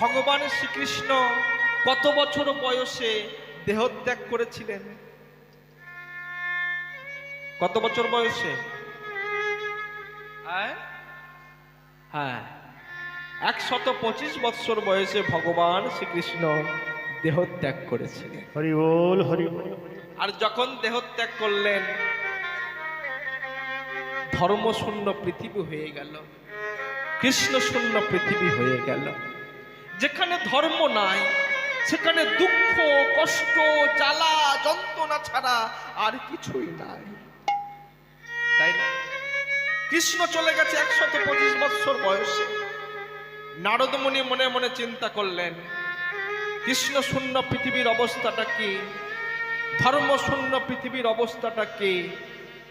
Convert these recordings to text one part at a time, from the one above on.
ভগবান শ্রীকৃষ্ণ কত বছর বয়সে দেহত্যাগ করেছিলেন? কত বছর বয়সে? আয়? হ্যাঁ। একশত পঁচিশ বৎসর বয়সে ভগবান শ্রীকৃষ্ণ দেহত্যাগ করেছিলেন। হরি বল হরি আর যখন দেহত্যাগ করলেন ধর্মশূন্য পৃথিবী হয়ে গেল কৃষ্ণ শূন্য পৃথিবী হয়ে গেল। যেখানে ধর্ম নাই, সেখানে দুঃখ, কষ্ট, জ্বালা, যন্ত্রণা ছাড়া আর কিছুই নাই। তাই না? কৃষ্ণ চলে গেছে একশত পঁচিশ বৎসর বয়সে। নারদমণি মনে মনে চিন্তা করলেন, কৃষ্ণ শূন্য পৃথিবীর অবস্থাটা কি? ধর্ম শূন্য পৃথিবীর অবস্থাটা কি?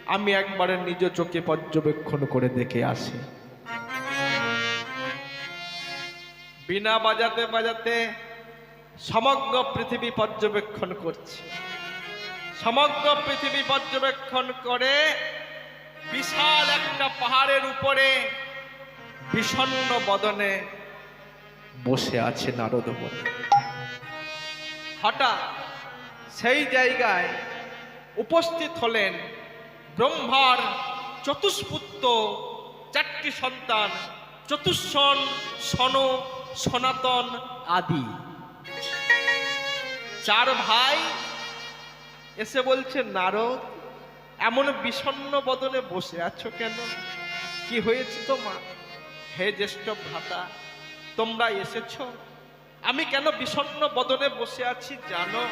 আমি একবারে নিজ চোখে পর্যবেক্ষণ করে দেখে আসি। বিনা বাজাতে বাজাতে সমগ্র পৃথিবী পর্যবেক্ষণ করছি। সমগ্র পৃথিবী পর্যবেক্ষণ করে বিশাল একটা পাহাড়ের উপরে বিষণ্ণ বদনে বসে আছে নারদমণি হঠাৎ সেই জায়গায় উপস্থিত হলেন ব্রহ্মার চতুষ্পুত্র, চারটি সন্তান, চতুষ্ষণ সন সনাতন আদি। চার ভাই এসে বলছে, নারদ, এমন বিষণ্ণ বদনে বসে আছো কেন? কি হয়েছে তোমার? হে জ্যেষ্ঠ ভ্রাতা, তোমরা এসেছ? আমি কেন বিষণ্ণ বদনে বসে আছি জানো?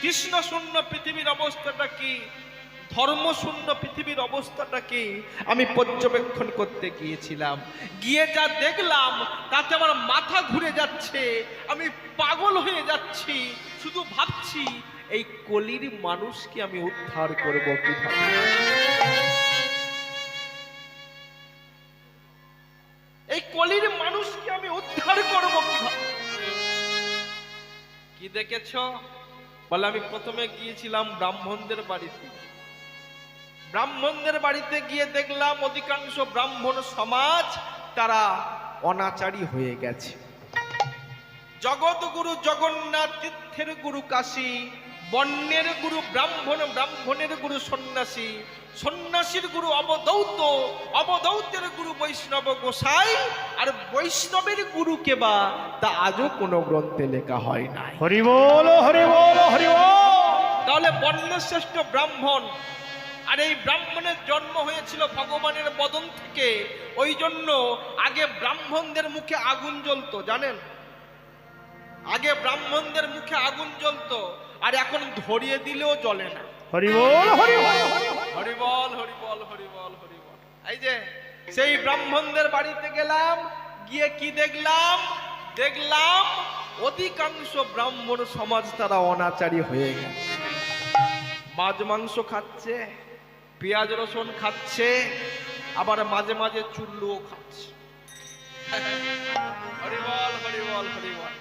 কৃষ্ণ শূন্য পৃথিবীর অবস্থাটা কি? ধর্ম শূন্য পৃথিবীর অবস্থাটাকে আমি পর্যবেক্ষণ করতে গিয়েছিলাম। গিয়ে যা দেখলাম, তাতে আমার মাথা ঘুরে যাচ্ছে, আমি পাগল হয়ে যাচ্ছি। শুধু ভাবছি, এই কলির মানুষকে আমি উদ্ধার করব কীভাবে? এই কলির মানুষকে আমি উদ্ধার করব কীভাবে? কি দেখেছ? বলে আমি প্রথমে গিয়েছিলাম ব্রাহ্মণদের বাড়িতে। ব্রাহ্মণদের বাড়িতে গিয়ে দেখলাম অধিকাংশ ব্রাহ্মণ সমাজ তারা অনাচারী হয়ে গেছে। জগৎগুরু জগন্নাথ তীর্থের গুরু কাশী বন্যের গুরু ব্রাহ্মণ ব্রাহ্মণের গুরু সন্ন্যাসী সন্ন্যাসীর গুরু অবদৌত অবদৌতের গুরু বৈষ্ণব গোসাই আর বৈষ্ণবের গুরু কেবা তা আজও কোনো গ্রন্থে লেখা হয় নাই। হরি বল হরি বল হরি বল। তাহলে বর্ণশ্রেষ্ঠ ব্রাহ্মণ আর এই ব্রাহ্মণের জন্ম হয়েছিল ভগবানের বদন থেকে। ওই জন্য আগে ব্রাহ্মণদের মুখে আগুন জ্বলতো জানেন? আগে ব্রাহ্মণদের মুখে আগুন জ্বলতো আর এখন ধরিয়ে দিলেও জ্বলে না। হরি বল হরি বল হরি বল হরিবল হরিবল হরিবল হরিবল। এই যে সেই ব্রাহ্মণদের বাড়িতে গেলাম গিয়ে কি দেখলাম? দেখলাম অধিকাংশ ব্রাহ্মণ সমাজ তারা অনাচারী হয়ে গেছে। মাছ মাংস খাচ্ছে পেঁয়াজ রসুন খাচ্ছে আবার মাঝে মাঝে চুল্লুও খাচ্ছে। হরিবল হরিবল হরিবল।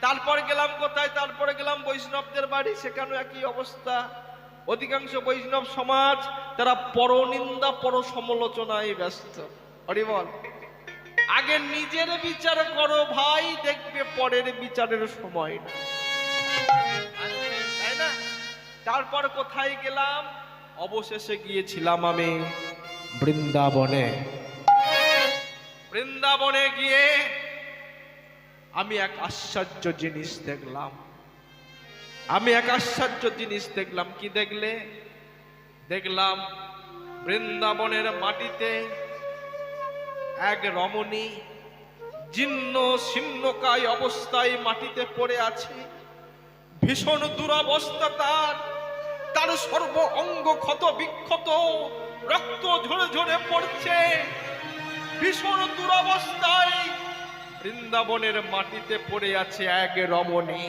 তারপর গেলাম কোথায়? তারপরে গেলাম বৈষ্ণবদের বাড়ি সেখানেও একই অবস্থা। অধিকাংশ বৈষ্ণব সমাজ তারা পরনিন্দা পর সমালোচনায় ব্যস্ত। হরিবল আগে নিজের বিচার করো ভাই দেখবে পরের বিচারের সময় না। তাই না? তারপর কোথায় গেলাম? অবশেষে গিয়েছিলাম আমি। বৃন্দাবনে। বৃন্দাবনে গিয়ে আমি এক আশ্চর্য জিনিস দেখলাম। আমি এক আশ্চর্য জিনিস দেখলাম। কি দেখলে? দেখলাম বৃন্দাবনের মাটিতে এক রমণী জীর্ণ শীর্ণকায় অবস্থায় মাটিতে পড়ে আছে। ভীষণ দুরবস্থা তার। তার সর্ব অঙ্গ ক্ষত বিক্ষত, রক্ত ঝরে ঝরে পড়ছে। ভীষণ দুরবস্থায় বৃন্দাবনের মাটিতে পড়ে আছে এক রমণী।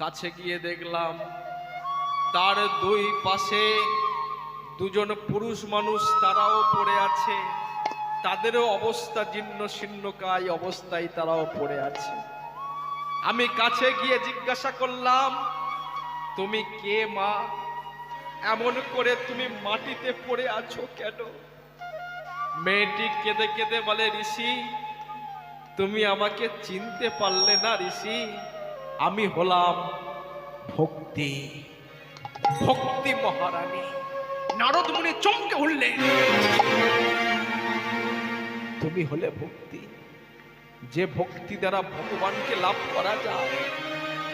কাছে গিয়ে দেখলাম, তার দুই পাশে দুজন পুরুষ মানুষ তারাও পড়ে আছে। তাদেরও অবস্থা জীর্ণ শীর্ণকায় অবস্থায় তারাও পড়ে আছে। আমি কাছে গিয়ে জিজ্ঞাসা করলাম, তুমি কে মা? এমন করে তুমি মাটিতে পড়ে আছো কেন? মেয়েটি কেঁদে কেঁদে বলে, ঋষি, তুমি আমাকে চিনতে পারলে না ঋষি, আমি হলাম ভক্তি ভক্তি মহারানী। নারদ মুনি চমকে উঠলেন। তুমি হলে ভক্তি। যে ভক্তি দ্বারা ভগবানকে লাভ করা যায়,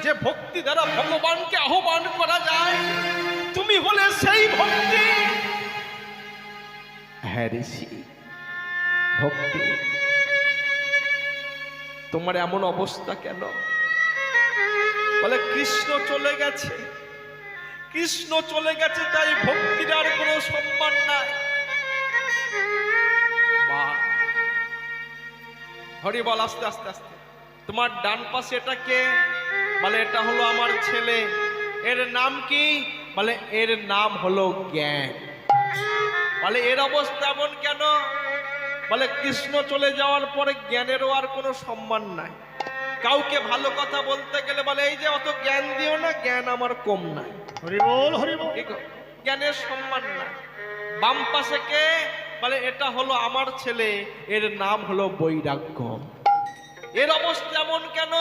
যে ভক্তি দ্বারা ভগবানকে আহ্বান করা যায়, তুমি হলে সেই ভক্তি। হ্যাঁ ঋষি ভক্তি। তোমার এমন অবস্থা কেন? বলে কৃষ্ণ চলে গেছে, কৃষ্ণ চলে গেছে, তাই ভক্তির আর কোনো সম্মান নাই। হরি বল আস্তে আস্তে আস্তে। তোমার ডান পাশে এটা কে? বলে এটা হলো আমার ছেলে। এর নাম কি? বলে এর নাম হলো জ্ঞান। বলে এর অবস্থা এমন কেন? বলে কৃষ্ণ চলে যাওয়ার পরে জ্ঞানেরও আর কোনো সম্মান নাই। কাউকে ভালো কথা বলতে গেলে বলে এই যে অত জ্ঞান দিও না জ্ঞান আমার কম নাই। হরি বল হরি বল। ঠিক জ্ঞানের সম্মান নাই। বাম পাশে কে? বলে এটা হলো আমার ছেলে এর নাম হলো বৈরাগ্য। এর অবস্থা এমন কেন?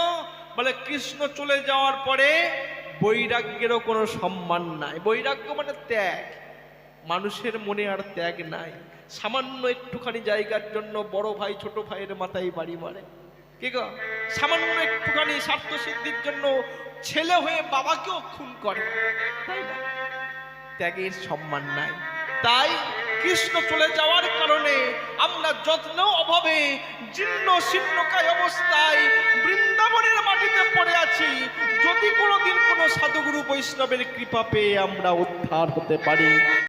বলে কৃষ্ণ চলে যাওয়ার পরে বৈরাগ্যেরও কোনো সম্মান নাই। বৈরাগ্য মানে ত্যাগ। মানুষের মনে আর ত্যাগ নাই। সামান্য একটুখানি জায়গার জন্য বড় ভাই, ছোট ভাইয়ের মাথায় বাড়ি মারে। কি গো? সামান্য একটুখানি স্বার্থ সিদ্ধির জন্য ছেলে হয়ে বাবাকেও খুন করে। তাই না? ত্যাগের সম্মান নাই। তাই কৃষ্ণ চলে যাওয়ার যত্ন অভাবে জীর্ণ শীর্ণকায় অবস্থায় বৃন্দাবনের মাটিতে পড়ে আছি। যদি কোনোদিন কোনো সাধুগুরু বৈষ্ণবের কৃপা পেয়ে আমরা উদ্ধার হতে পারি।